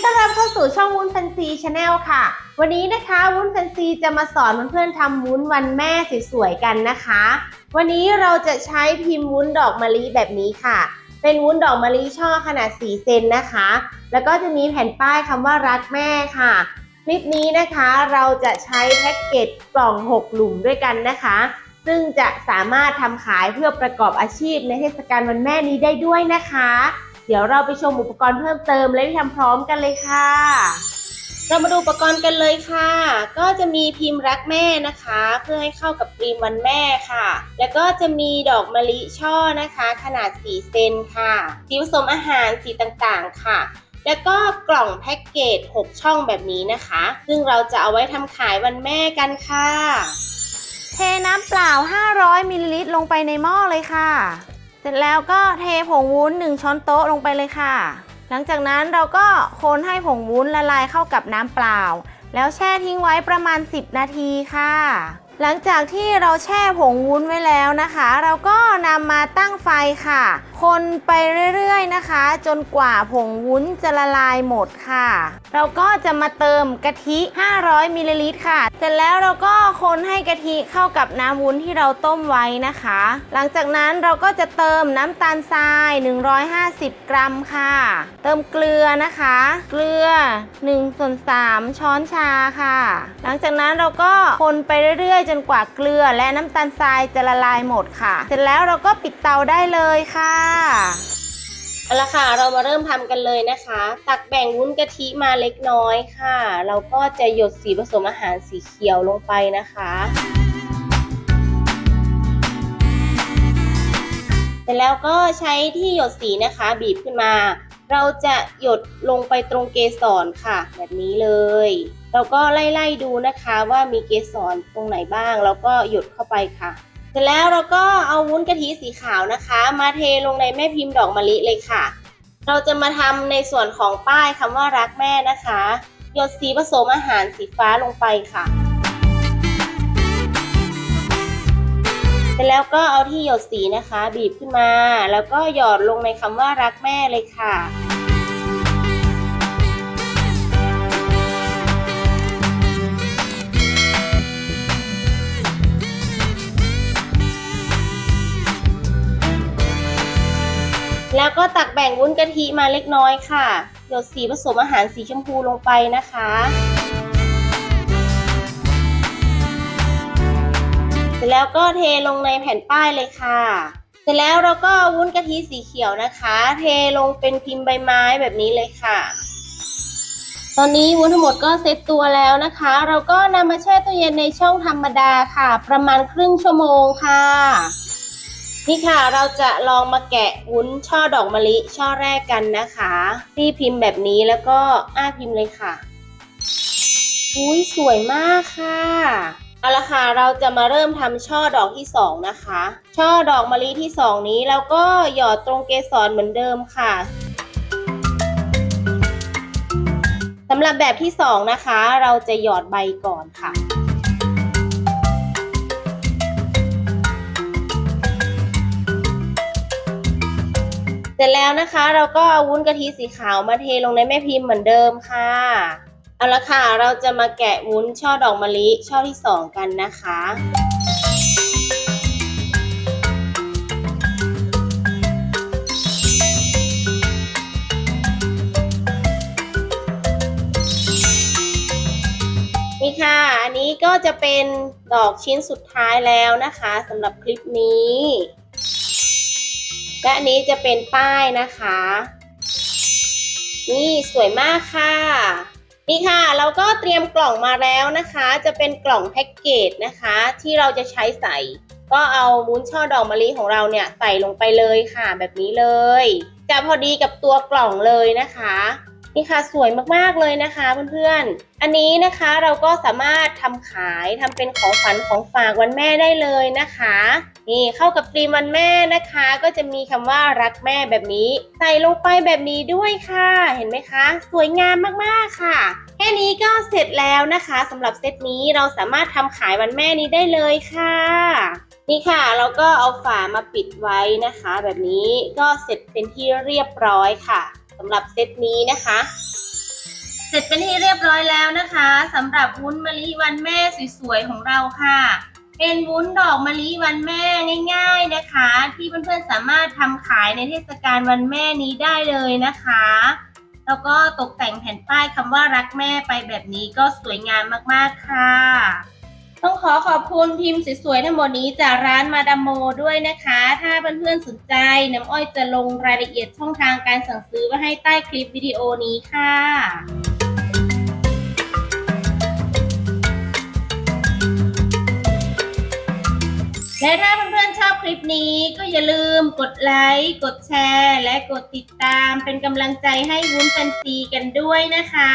ดีต้อนรับเข้าสู่ช่องวุ้นแฟนซีชาแนลค่ะ วันนี้นะคะวุ้นแฟนซีจะมาสอนเพื่อนๆทำวุ้นวันแม่สวยๆกันนะคะ วันนี้เราจะใช้พิมพ์วุ้นดอกมะลิแบบนี้ค่ะ เป็นวุ้นดอกมะลิช่อขนาด 4 เซนนะคะ แล้วก็จะมีแผ่นป้ายคำว่ารักแม่ค่ะคลิปนี้นะคะเราจะใช้แพ็กเกจกล่อง 6 หลุมด้วยกันนะคะ ซึ่งจะสามารถทำขายเพื่อประกอบอาชีพในเทศกาลวันแม่นี้ได้ด้วยนะคะ เดี๋ยวเราไปชมอุปกรณ์เพิ่มเติมและไปทำพร้อมกันเลยค่ะ เรามาดูอุปกรณ์กันเลยค่ะ ก็จะมีพิมพ์รักแม่นะคะ เพื่อให้เข้ากับธีมวันแม่ค่ะ แล้วก็จะมีดอกมะลิช่อนะคะ ขนาด 4 เซนค่ะสีผสมอาหารสีต่างๆ ค่ะแล้วก็กล่องแพ็กเกจ 6 ช่องแบบนี้นะคะ ซึ่งเราจะเอาไว้ทำขายวันแม่กันค่ะ เทน้ำเปล่า 500มิลลิลิตรลงไปในหม้อเลยค่ะ เสร็จแล้วก็เทผงวุ้น 1 ช้อนโต๊ะลงไปเลยค่ะ หลังจากนั้นเราก็คนให้ผงวุ้นละลายเข้ากับน้ำเปล่า แล้วแช่ทิ้งไว้ประมาณ 10 นาทีค่ะ หลังจากที่เราแช่ผงวุ้นไว้แล้วนะคะ เราก็นำมาตั้งไฟค่ะ คนไปเรื่อยๆนะคะ จนกว่าผงวุ้นจะละลายหมดค่ะ เราก็จะมาเติมกะทิ 500มิลลิลิตรค่ะ เสร็จแล้วเราก็คนให้กะทิเข้ากับน้ำวุ้นที่เราต้มไว้นะคะ หลังจากนั้นเราก็จะเติมน้ำตาลทราย 150 กรัมค่ะ เติมเกลือนะคะ เกลือ1ส่วน3ช้อนชาค่ะ หลังจากนั้นเราก็คนไปเรื่อยๆ จนกว่าเกลือและน้ำตาลทรายจะละลายหมดค่ะ เสร็จแล้วเราก็ปิดเตาได้เลยค่ะเอาละค่ะ เรามาเริ่มทำกันเลยนะคะ ตักแบ่งวุ้นกะทิมาเล็กน้อยค่ะ เราก็จะหยดสีผสมอาหารสีเขียวลงไปนะคะเสร็จแล้วก็ใช้ที่หยดสีนะคะบีบขึ้นมา เราจะหยดลงไปตรงเกสรค่ะ แบบนี้เลย เราก็ไล่ๆดูนะคะว่ามีเกสรตรงไหนบ้าง แล้วก็หยดเข้าไปค่ะ เสร็จแล้วเราก็เอาวุ้นกะทิสีขาวนะคะ มาเทลงในแม่พิมพ์ดอกมะลิเลยค่ะ เราจะมาทำในส่วนของป้ายคำว่ารักแม่นะคะหยดสีผสมอาหารสีฟ้าลงไปค่ะ เสร็จแล้วก็เอาที่หยดสีนะคะ บีบขึ้นมา แล้วก็หยอดลงในคำว่ารักแม่เลยค่ะ แล้วก็ตักแบ่งวุ้นกะทิมาเล็กน้อยค่ะ หยดสีผสมอาหารสีชมพูลงไปนะคะ เสร็จแล้วก็เทลงในแผ่นป้ายเลยค่ะ เสร็จแล้วเราก็วุ้นกะทิสีเขียวนะคะ เทลงเป็นพิมพ์ใบไม้แบบนี้เลยค่ะ ตอนนี้วุ้นทั้งหมดก็เซ็ตตัวแล้วนะคะ เราก็นำมาแช่ตู้เย็นในช่องธรรมดาค่ะ ประมาณครึ่งชั่วโมงค่ะ นี่ค่ะเราจะลองมาแกะวุ้นช่อดอกมะลิช่อแรกกันนะคะที่พิมพ์แบบนี้แล้วก็อ้าพิมพ์เลยค่ะอุ้ยสวยมากค่ะเอาละค่ะเราจะมาเริ่มทำช่อดอกที่สองนะคะ ช่อดอกมะลิที่สองนี้เราก็หยอดตรงเกสรเหมือนเดิมค่ะสำหรับแบบที่สองนะคะ เราจะหยอดใบก่อนค่ะ สร็จแล้วนะคะเราก็เอาวุ้นกะทิสีขาวมาเทลงในแม่พิมพ์เหมือนเดิมค่ะ เอาละค่ะเราจะมาแกะวุ้นช่อดอกมะลิช่อที่สองกันนะคะ นี่ค่ะ อันนี้ก็จะเป็นดอกชิ้นสุดท้ายแล้วนะคะสำหรับคลิปนี้ และอันนี้จะเป็นป้ายนะคะ นี่สวยมากค่ะ นี่ค่ะเราก็เตรียมกล่องมาแล้วนะคะ จะเป็นกล่องแพ็กเกจนะคะ ที่เราจะใช้ใส่ ก็เอาวุ้นช่อดอกมะลิของเราเนี่ยใส่ลงไปเลยค่ะ แบบนี้เลย จะพอดีกับตัวกล่องเลยนะคะนี่ค่ะสวยมากๆเลยนะคะเพื่อนๆ อันนี้นะคะเราก็สามารถทำขายทำเป็นของขวัญของฝากวันแม่ได้เลยนะคะ นี่เข้ากับธีมวันแม่นะคะ ก็จะมีคำว่ารักแม่แบบนี้ ใส่ลงไปแบบนี้ด้วยค่ะ เห็นไหมคะ สวยงามมากๆค่ะ แค่นี้ก็เสร็จแล้วนะคะสำหรับเซตนี้เราสามารถทำขายวันแม่นี้ได้เลยค่ะนี่ค่ะเราก็เอาฝามาปิดไว้นะคะ แบบนี้ก็เสร็จเป็นที่เรียบร้อยค่ะสำหรับเซตนี้นะคะ เสร็จเป็นที่เรียบร้อยแล้วนะคะสำหรับวุ้นมะลิวันแม่สวยๆของเราค่ะ เป็นวุ้นดอกมะลิวันแม่ง่าย ๆนะคะ ที่เพื่อนๆสามารถทำขายในเทศกาลวันแม่นี้ได้เลยนะคะ แล้วก็ตกแต่งแผ่นป้ายคำว่ารักแม่ไปแบบนี้ก็สวยงามมากๆค่ะ ต้องขอขอบคุณพิมพ์สวยๆทั้งหมดนี้จากร้านมาดามโมด้วยนะคะ ถ้าเพื่อนๆสนใจน้ำอ้อยจะลงรายละเอียดช่องทางการสั่งซื้อไว้ให้ใต้คลิปวิดีโอนี้ค่ะ และถ้าเพื่อนๆชอบคลิปนี้ก็อย่าลืมกดไลค์ กดแชร์ และกดติดตามเป็นกำลังใจให้วุ้นแฟนซีกันด้วยนะคะ